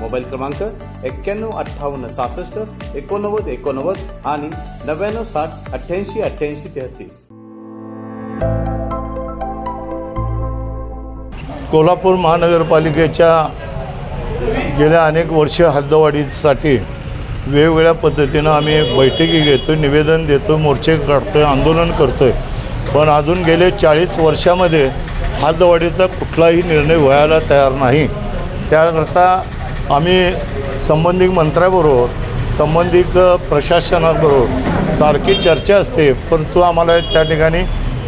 Mobile क्रमांक एक्क्याण्णव अठ्ठावन्न सहासष्ट एकोणनव्वद एकोणनव्वद आणि नव्याण्णव साठ अठ्ठ्याऐंशी अठ्ठ्याऐंशी तेहतीस. कोल्हापूर महानगरपालिकेच्या गेल्या अनेक वर्ष हद्दवाढीसाठी वेगवेगळ्या पद्धतीनं आम्ही बैठकी घेतो निवेदन देतो मोर्चे काढतो आहे आंदोलन करतो आहे पण अजून गेले चाळीस वर्षामध्ये हद्दवाढीचा कुठलाही निर्णय व्हायला तयार नाही. त्याकरता आम्ही संबंधित मंत्र्याबरोबर संबंधित प्रशासनाबरोबर सारखी चर्चा असते परंतु आम्हाला त्या ठिकाणी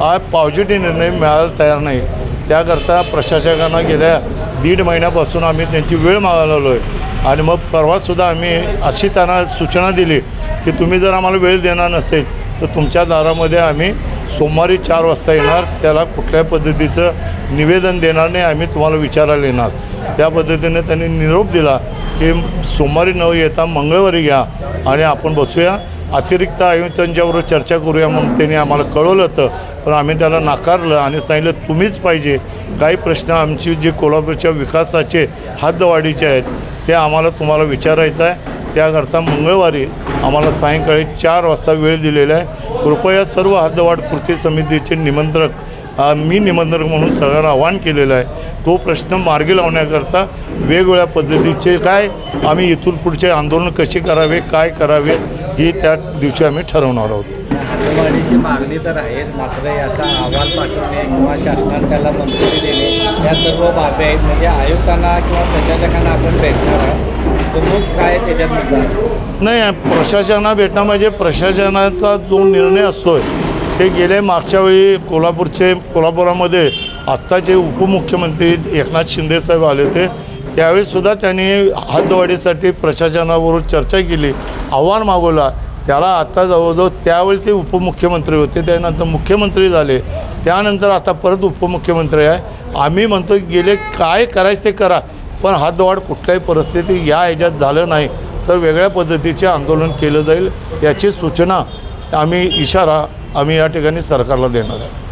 आज पॉझिटिव्ह निर्णय मिळायला तयार नाही. त्याकरता प्रशासकांना गेल्या दीड महिन्यापासून आम्ही त्यांची वेळ मागायला आलो आहे. आणि मग परवासुद्धा आम्ही अशी त्यांना सूचना दिली की तुम्ही जर आम्हाला वेळ देणार नसेल तर तुमच्या दारामध्ये आम्ही सोमवारी चार वाजता येणार त्याला कुठल्या पद्धतीचं निवेदन देणार नाही आम्ही तुम्हाला विचारायला येणार. त्या पद्धतीने त्यांनी निरोप दिला की सोमवारी न येता मंगळवारी घ्या आणि आपण बसूया. अतिरिक्त आयुक्तांच्याबरोबर चर्चा करूया म्हणून त्यांनी आम्हाला कळवलं होतं पण आम्ही त्याला नाकारलं आणि सांगितलं तुम्हीच पाहिजे. काही प्रश्न आमची जे कोल्हापूरच्या विकासाचे हद्दवाढीचे आहेत ते आम्हाला तुम्हाला विचारायचं आहे. त्याकरता मंगळवारी आम्हाला सायंकाळी चार वाजता वेळ दिलेला आहे. कृपया सर्व हद्दवाढ कृती समितीचे निमंत्रक मी निमंत्रक म्हणून सगळ्यांना आव्हान केलेलं आहे. तो प्रश्न मार्गी लावण्याकरता वेगवेगळ्या पद्धतीचे काय आम्ही इथून पुढचे आंदोलन कसे करावे काय करावे हे त्या दिवशी आम्ही ठरवणार आहोत. वाढीची मागणी तर आहेच मात्र याचा अहवाल पाठवणे किंवा शासनाने त्याला मंजुरी देणे या सर्व बाबी आहेत. म्हणजे आयुक्तांना किंवा प्रशासकांना आपण मग काय त्याच्यात मुद्दा नाही प्रशासना भेटणं म्हणजे प्रशासनाचा जो निर्णय असतो ते गेले मागच्या वेळी कोल्हापूरचे कोल्हापुरामध्ये आत्ताचे उपमुख्यमंत्री एकनाथ शिंदेसाहेब आले होते. त्यावेळीसुद्धा त्यांनी हद्दवाढीसाठी प्रशासनाबरोबर चर्चा केली आव्हान मागवला. त्याला आत्ता जवळजवळ त्यावेळी ते उपमुख्यमंत्री होते त्यानंतर मुख्यमंत्री झाले. त्यानंतर आता परत उपमुख्यमंत्री आहे. आम्ही म्हणतो गेले काय करायचं ते करा. पण हद्दवाढ कुठल्याही परिस्थिती या ह्याच्यात झालं नाही तर वेगळ्या पद्धतीचे आंदोलन केलं जाईल याची सूचना आम्ही इशारा आम्ही या ठिकाणी सरकारला देणार आहे.